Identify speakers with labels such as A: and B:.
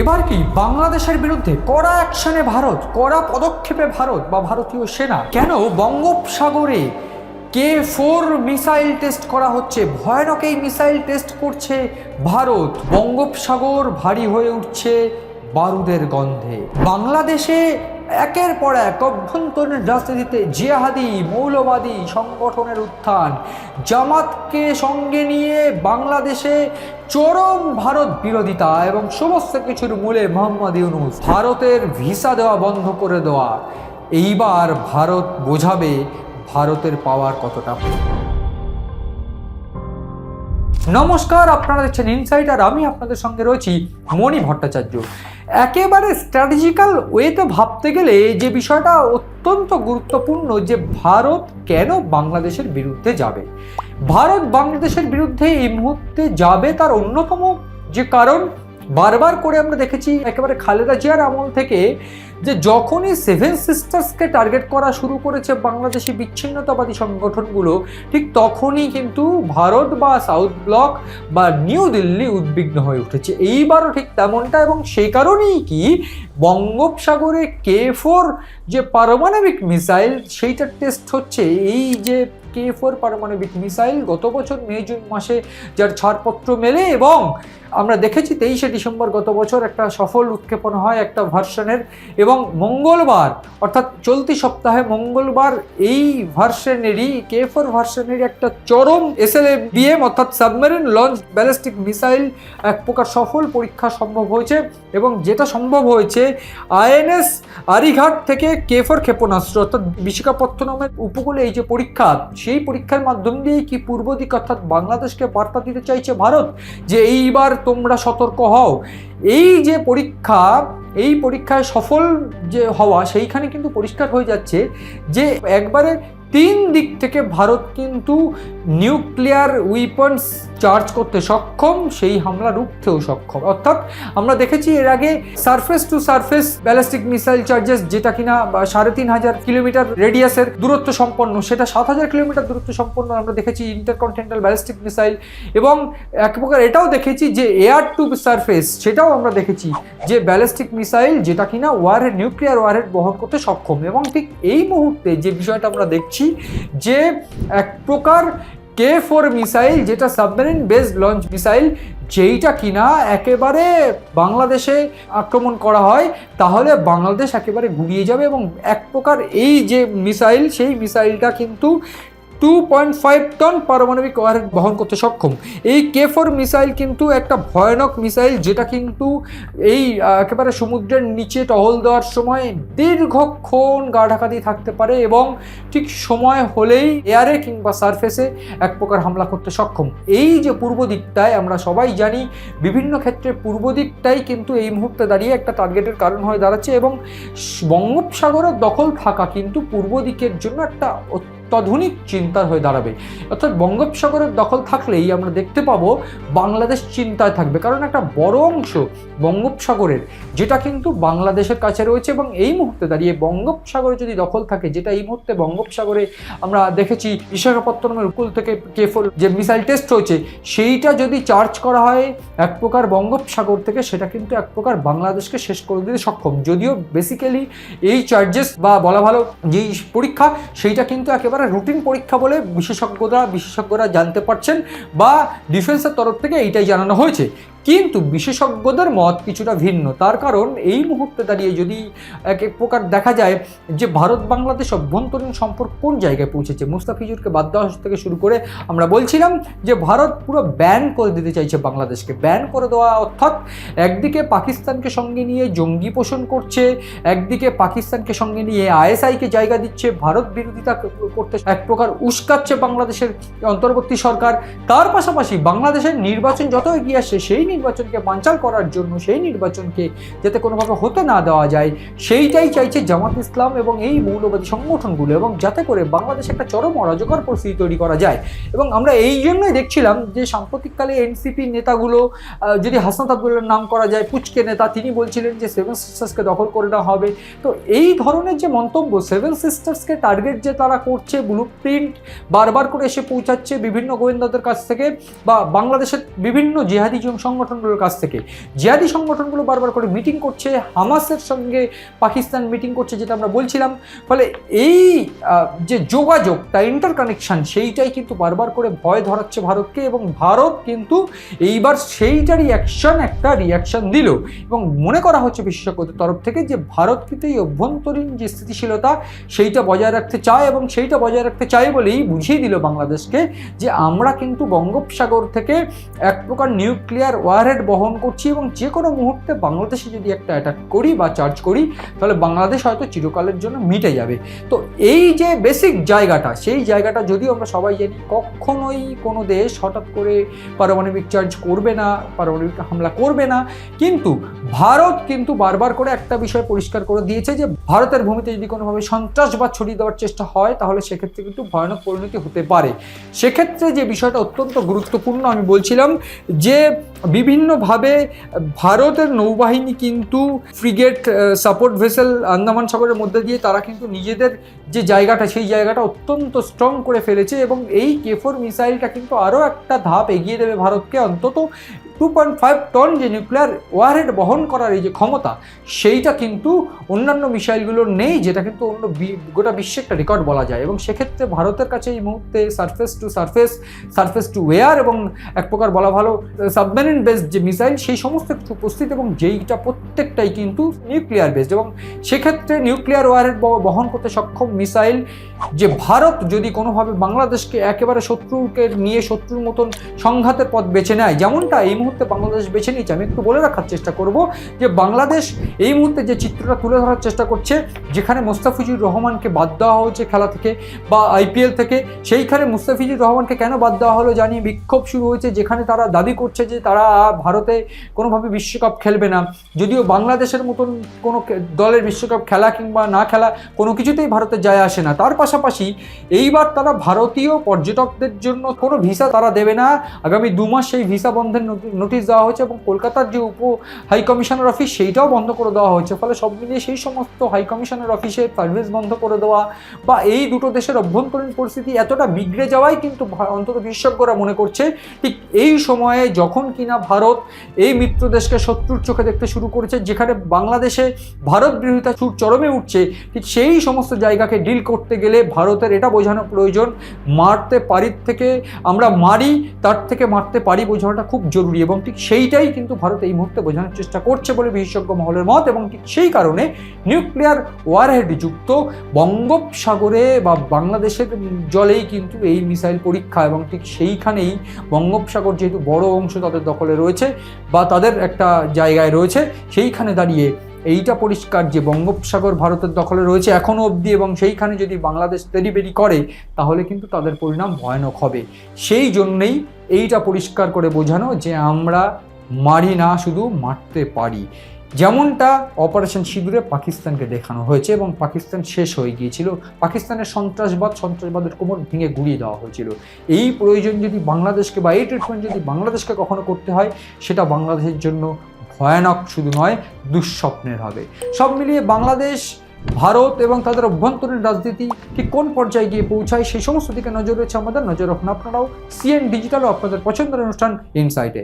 A: এবার কি বাংলাদেশের বিরুদ্ধে কড়া অ্যাকশনে ভারত, কড়া পদক্ষেপে ভারত বা ভারতীয় সেনা? কেন বঙ্গোপসাগরে কে ফোর মিসাইল টেস্ট করা হচ্ছে? ভয়ানক এই মিসাইল টেস্ট করছে ভারত। বঙ্গোপসাগর ভারী হয়ে উঠছে বারুদের গন্ধে। বাংলাদেশে একের পর এক অভ্যন্তরীণ রাজনীতিতে জিহাদি, মৌলবাদী সংগঠনের উত্থান। জামাতকে সঙ্গে নিয়ে বাংলাদেশে চরম ভারত বিরোধিতা এবং সমস্ত কিছুর মূলে মোহাম্মদ ইউনুস ভারতের ভিসা দেওয়া বন্ধ করে দেওয়া। এইবার ভারত বোঝাবে ভারতের পাওয়ার কতটা। নমস্কার, আপনারা দেখছেন ইনসাইট আর আমি আপনাদের সঙ্গে রয়েছি মণি ভট্টাচার্য। একেবারে স্ট্র্যাটেজিক্যাল ওয়েতে ভাবতে গেলে যে বিষয়টা অত্যন্ত গুরুত্বপূর্ণ যে ভারত কেন বাংলাদেশের বিরুদ্ধে যাবে। ভারত বাংলাদেশের বিরুদ্ধে এই মুহূর্তে যাবে তার অন্যতম যে কারণ বারবার করে আমরা দেখেছি একেবারে খালেদা জিয়ার আমল থেকে যে যখনই সেভেন সিস্টার্সকে টার্গেট করা শুরু করেছে বাংলাদেশি বিচ্ছিন্নতাবাদী সংগঠনগুলো, ঠিক তখনই কিন্তু ভারত বা সাউথ ব্লক বা নিউ দিল্লি উদ্বিগ্ন হয়ে উঠেছে। এইবারও ঠিক তেমনটা এবং সেই কারণেই কি বঙ্গোপসাগরে কে ফোর যে পারমাণবিক মিসাইল, সেইটার টেস্ট হচ্ছে। এই যে কে ফোর পারমাণবিক মিসাইল, গত বছর মে, জুন মাসে যার ছাড়পত্র মেলে এবং আমরা দেখেছি তেইশে ডিসেম্বর গত বছর একটা সফল উৎক্ষেপণ হয় একটা ভার্সনের এবং মঙ্গলবার, অর্থাৎ চলতি সপ্তাহে মঙ্গলবার এই ভার্সনেরই কে ফোর ভার্সনেরই একটা চরম এসএলএ বিএম অর্থাৎ সাবমেরিন লঞ্চ ব্যালিস্টিক মিসাইল এক প্রকার সফল পরীক্ষা সম্ভব হয়েছে এবং যেটা সম্ভব হয়েছে আইএনএস আরিঘাট থেকে কে ফোর ক্ষেপণাস্ত্র, অর্থাৎ বিশাখাপত্তনমের উপকূলে এই যে পরীক্ষা, সেই পরীক্ষার মাধ্যম দিয়েই কি পূর্ব দিক, অর্থাৎ বাংলাদেশকে বার্তা দিতে চাইছে ভারত যে এইবার তোমরা সতর্ক হও। এই যে পরীক্ষা, এই পরীক্ষায় সফল যে হওয়া, সেইখানে কিন্তু পরিষ্কার হয়ে যাচ্ছে যে একবারে তিন দিক থেকে ভারত কিন্তু নিউক্লিয়ার উইপন্স চার্জ করতে সক্ষম, সেই হামলা রুখতেও সক্ষম। অর্থাৎ আমরা দেখেছি এর আগে surface to surface ballistic missile charges, যেটা কিনা সাড়ে তিন হাজার কিলোমিটার রেডিয়াসের দূরত্ব সম্পন্ন, সেটা সাত হাজার কিলোমিটার দূরত্ব সম্পন্ন আমরা দেখেছি ইন্টারকন্টিনেন্টাল ব্যালিস্টিক মিসাইল। এবং এক প্রকার এটাও দেখেছি যে এয়ার টু সারফেস, সেটাও আমরা দেখেছি যে ব্যালিস্টিক মিসাইল, যেটা কিনা ওয়ারহেড নিউক্লিয়ার ওয়ারহেড বহন করতে সক্ষম। এবং ঠিক এই মুহূর্তে যে বিষয়টা আমরা দেখছি যে এক প্রকার কে ফোর মিসাইল যেটা সাবমেরিন বেসড লঞ্চ মিসাইল যেইটা কিনা একেবারে বাংলাদেশে আক্রমণ করা হয়, তাহলে বাংলাদেশ একেবারে গুড়িয়ে যাবে এবং এক প্রকার এই যে মিসাইল সেই মিসাইলটা কিন্তু টু পয়েন্ট ফাইভ টন পারমাণবিক ওয়ারহেড বহন করতে সক্ষম। এই কে ফোর মিসাইল কিন্তু একটা ভয়ানক মিসাইল যেটা কিন্তু এই একেবারে সমুদ্রের নিচে টহল দেওয়ার সময় দীর্ঘক্ষণ গা ঢাকা দিয়ে থাকতে পারে এবং ঠিক সময় হলেই এয়ারে কিংবা সারফেসে এক প্রকার হামলা করতে সক্ষম। এই যে পূর্ব দিকটায় আমরা সবাই জানি, বিভিন্ন ক্ষেত্রে পূর্ব দিকটাই কিন্তু এই মুহূর্তে দাঁড়িয়ে একটা টার্গেটের কারণ হয়ে দাঁড়াচ্ছে এবং বঙ্গোপসাগরের দখল থাকা কিন্তু পূর্ব দিকের জন্য একটা অত্যাধুনিক চিন্তার হয়ে দাঁড়াবে। অর্থাৎ বঙ্গোপসাগরের দখল থাকলেই আমরা দেখতে পাবো বাংলাদেশ চিন্তায় থাকবে। কারণ একটা বড় অংশ বঙ্গোপসাগরের, যেটা কিন্তু বাংলাদেশের কাছে রয়েছে এবং এই মুহূর্তে দাঁড়িয়ে বঙ্গোপসাগরে যদি দখল থাকে, যেটা এই মুহূর্তে বঙ্গোপসাগরে আমরা দেখেছি বিশাখাপত্তনমের উপকূল থেকে কে ফোর যে মিসাইল টেস্ট হয়েছে, সেইটা যদি চার্জ করা হয় এক প্রকার বঙ্গোপসাগর থেকে, সেটা কিন্তু এক প্রকার বাংলাদেশকে শেষ করে দিতে সক্ষম। যদিও বেসিক্যালি এই চার্জেস বা বলা ভালো যেই পরীক্ষা, সেইটা কিন্তু একেবারে রুটিন পরীক্ষা বলে বিশেষজ্ঞরা বিশেষজ্ঞরা জানতে পারছেন বা ডিফেন্সের তরফ থেকে এইটাই জানানো হয়েছে। কিন্তু বিশেষজ্ঞদের মত কিছুটা ভিন্ন। তার কারণ এই মুহূর্তে দাঁড়িয়ে যদি এক এক প্রকার দেখা যায় যে ভারত বাংলাদেশ অভ্যন্তরীণ সম্পর্ক কোন জায়গায় পৌঁছেছে, মুস্তাফিজুরকে বাদ দেওয়া থেকে শুরু করে আমরা বলছিলাম যে ভারত পুরো ব্যান করে দিতে চাইছে বাংলাদেশকে। ব্যান করে দেওয়া অর্থাৎ একদিকে পাকিস্তানকে সঙ্গে নিয়ে জঙ্গি পোষণ করছে, একদিকে পাকিস্তানকে সঙ্গে নিয়ে আইএসআইকে জায়গা দিচ্ছে, ভারত বিরোধিতা করতে এক প্রকার উস্কাচ্ছে বাংলাদেশের অন্তর্বর্তী সরকার। তার পাশাপাশি বাংলাদেশের নির্বাচন যত এগিয়ে আসছে, সেই নির্বাচনকে বানচাল করার জন্য সেই নির্বাচনকে যাতে কোনোভাবে হতে না দেওয়া যায়, সেইটাই চাইছে জামাত ইসলাম এবং এই মৌলবাদী সংগঠনগুলো এবং যাতে করে বাংলাদেশে একটা চরম অরাজকর পরিস্থিতি তৈরি করা যায়। এবং আমরা এই জন্যই দেখছিলাম যে সাম্প্রতিককালে এনসিপি নেতাগুলো যদি হাসনাত আবদুল্লার নাম করা যায়, পুচকে নেতা, তিনি বলছিলেন যে সেভেন সিস্টার্সকে দখল করে নেওয়া হবে। তো এই ধরনের যে মন্তব্য সেভেন সিস্টার্সকে টার্গেট যে তারা করছে ব্লু প্রিন্ট বারবার করে এসে পৌঁছাচ্ছে বিভিন্ন গোয়েন্দাদের কাছ থেকে বা বাংলাদেশের বিভিন্ন জিহাদি সংগঠন সংগঠনগুলোর কাছ থেকে। জিহাদি সংগঠনগুলো বারবার করে মিটিং করছে, হামাসের সঙ্গে পাকিস্তান মিটিং করছে যেটা আমরা বলছিলাম। ফলে এই যে যোগাযোগটা ইন্টারকানেকশন সেইটাই কিন্তু বারবার করে ভয় ধরাচ্ছে ভারতকে এবং ভারত কিন্তু এইবার সেইটারই অ্যাকশন একটা রিয়াকশন দিল। এবং মনে করা হচ্ছে বিশেষজ্ঞদের তরফ থেকে যে ভারত কিন্তু এই অভ্যন্তরীণ যে স্থিতিশীলতা, সেইটা বজায় রাখতে চায় এবং সেইটা বজায় রাখতে চায় বলেই বুঝিয়ে দিল বাংলাদেশকে যে আমরা কিন্তু বঙ্গোপসাগর থেকে এক প্রকার নিউক্লিয়ার ওয়ারহেড বহন করছি এবং যে কোনো মুহূর্তে বাংলাদেশে যদি একটা অ্যাটাক করি বা চার্জ করি, তাহলে বাংলাদেশ হয়তো চিরকালের জন্য মিটে যাবে। তো এই যে বেসিক জায়গাটা, সেই জায়গাটা যদিও আমরা সবাই জানি, কখনোই কোনো দেশ হঠাৎ করে পারমাণবিক চার্জ করবে না, পারমাণবিক হামলা করবে না। কিন্তু ভারত কিন্তু বারবার করে একটা বিষয় পরিষ্কার করে দিয়েছে যে, ভারতের ভূমিতে যদি কোনোভাবে সন্ত্রাসবাদ ছড়িয়ে দেওয়ার চেষ্টা হয়, তাহলে সেক্ষেত্রে কিন্তু ভয়ানক পরিণতি হতে পারে। সেক্ষেত্রে যে বিষয়টা অত্যন্ত গুরুত্বপূর্ণ আমি বলছিলাম যে বিভিন্নভাবে ভারতের নৌবাহিনী কিন্তু ফ্রিগেট সাপোর্ট ভেসেল আন্দামান সাগরের মধ্যে দিয়ে তারা কিন্তু নিজেদের যে জায়গাটা, সেই জায়গাটা অত্যন্ত স্ট্রং করে ফেলেছে এবং এই কেফোর মিসাইলটা কিন্তু আরও একটা ধাপ এগিয়ে দেবে ভারতকে। অন্তত টু পয়েন্ট ফাইভ টন যে নিউক্লিয়ার ওয়ারহেড বহন করার এই যে ক্ষমতা, সেইটা কিন্তু অন্যান্য মিসাইলগুলোর নেই, যেটা কিন্তু অন্য গোটা বিশ্বে একটা রেকর্ড বলা যায়। এবং সেক্ষেত্রে ভারতের কাছে এই মুহূর্তে surface to surface surface to war এবং এক প্রকার বলা ভালো সাবমেরিন বেসড যে মিসাইল, সেই সমস্ত কিছু উপস্থিত এবং যেইটা প্রত্যেকটাই কিন্তু নিউক্লিয়ার বেসড এবং সেক্ষেত্রে নিউক্লিয়ার ওয়ারহেড বহন করতে সক্ষম মিসাইল যে ভারত যদি কোনোভাবে বাংলাদেশকে একেবারে শত্রুকে নিয়ে শত্রুর মতন সংঘাতের পথ বেছে নেয়, যেমনটা এই মুহূর্তে বাংলাদেশ বেছে নিয়েছে, আমি একটু বলে রাখার চেষ্টা করব যে বাংলাদেশ এই মুহূর্তে যে চিত্রটা তুলে ধরার চেষ্টা করছে, যেখানে মোস্তাফিজুর রহমানকে বাদ দেওয়া হয়েছে খেলা থেকে বা আইপিএল থেকে, সেইখানে মুস্তাফিজুর রহমানকে কেন বাদ দেওয়া হলো জানিয়ে বিক্ষোভ শুরু হয়েছে, যেখানে তারা দাবি করছে যে তারা ভারতে কোনোভাবে বিশ্বকাপ খেলবে না। যদিও বাংলাদেশের মতন কোনো দলের বিশ্বকাপ খেলা কিংবা না খেলা কোনো কিছুতেই ভারতে যায় আসে না। তার পাশাপাশি এইবার তারা ভারতীয় পর্যটকদের জন্য কোনো ভিসা তারা দেবে না। আগামী দু মাস সেই ভিসা বন্ধের নোটিশ দেওয়া হয়েছে এবং কলকাতার যে উপ হাই কমিশনার অফিস সেইটাও বন্ধ করে দেওয়া হয়েছে। ফলে সব মিলিয়ে সেই সমস্ত হাই কমিশনার অফিসের সার্ভিস বন্ধ করে দেওয়া বা এই দুটো দেশের অভ্যন্তরীণ পরিস্থিতি এতটা বিগড়ে যাওয়াই কিন্তু অন্তত বিশেষজ্ঞরা মনে করছে, ঠিক এই সময়ে যখন কিনা ভারত এই মিত্র দেশকে শত্রুর চোখে দেখতে শুরু করেছে, যেখানে বাংলাদেশে ভারত বিরোধিতা সুর চরমে উঠছে, ঠিক সেই সমস্ত জায়গাকে ডিল করতে গেলে ভারতের এটা বোঝানো প্রয়োজন, মারতে পারির থেকে আমরা মারি, তার থেকে মারতে পারি বোঝানোটা খুব জরুরি। এবং ঠিক সেইটাই কিন্তু ভারত এই মুহূর্তে বোঝানোর চেষ্টা করছে বলে বিশেষজ্ঞ মহলের মত এবং ঠিক সেই কারণে নিউক্লিয়ার ওয়ারহেড যুক্ত বঙ্গোপসাগরে বা বাংলাদেশের জলেই কিন্তু এই মিসাইল পরীক্ষা এবং ঠিক সেইখানেই বঙ্গোপসাগর যেহেতু বড় অংশ তাদের দখলে রয়েছে বা তাদের একটা জায়গায় রয়েছে, সেইখানে দাঁড়িয়ে এইটা পরিষ্কার যে বঙ্গোপসাগর ভারতের দখলে রয়েছে এখনও অবধি এবং সেইখানে যদি বাংলাদেশ তেরিবেরি করে, তাহলে কিন্তু তাদের পরিণাম ভয়ানক হবে। সেই জন্যেই এইটা পরিষ্কার করে বোঝানো যে আমরা মারি না, শুধু মারতে পারি। যেমনটা অপারেশন সিঁদুরে পাকিস্তানকে দেখানো হয়েছে এবং পাকিস্তান শেষ হয়ে গিয়েছিল। পাকিস্তানের সন্ত্রাসবাদ, সন্ত্রাসবাদের কোমর ভেঙে গুড়িয়ে দেওয়া হয়েছিল। এই প্রয়োজন যদি বাংলাদেশকে বা এই ট্রিটমেন্ট যদি বাংলাদেশকে কখনো করতে হয়, সেটা বাংলাদেশের জন্য ভয়ানক শুধু নয়, দুঃস্বপ্নের হবে। সব মিলিয়ে বাংলাদেশ, ভারত এবং তাদের অভ্যন্তরীণ রাজনীতি কি কোন পর্যায়ে গিয়ে পৌঁছায় সেই সমস্ত দিকে নজর রয়েছে আমাদের। নজর রাখুন আপনারাও। সিএন ডিজিটাল আপনাদের পছন্দের অনুষ্ঠান ইনসাইটে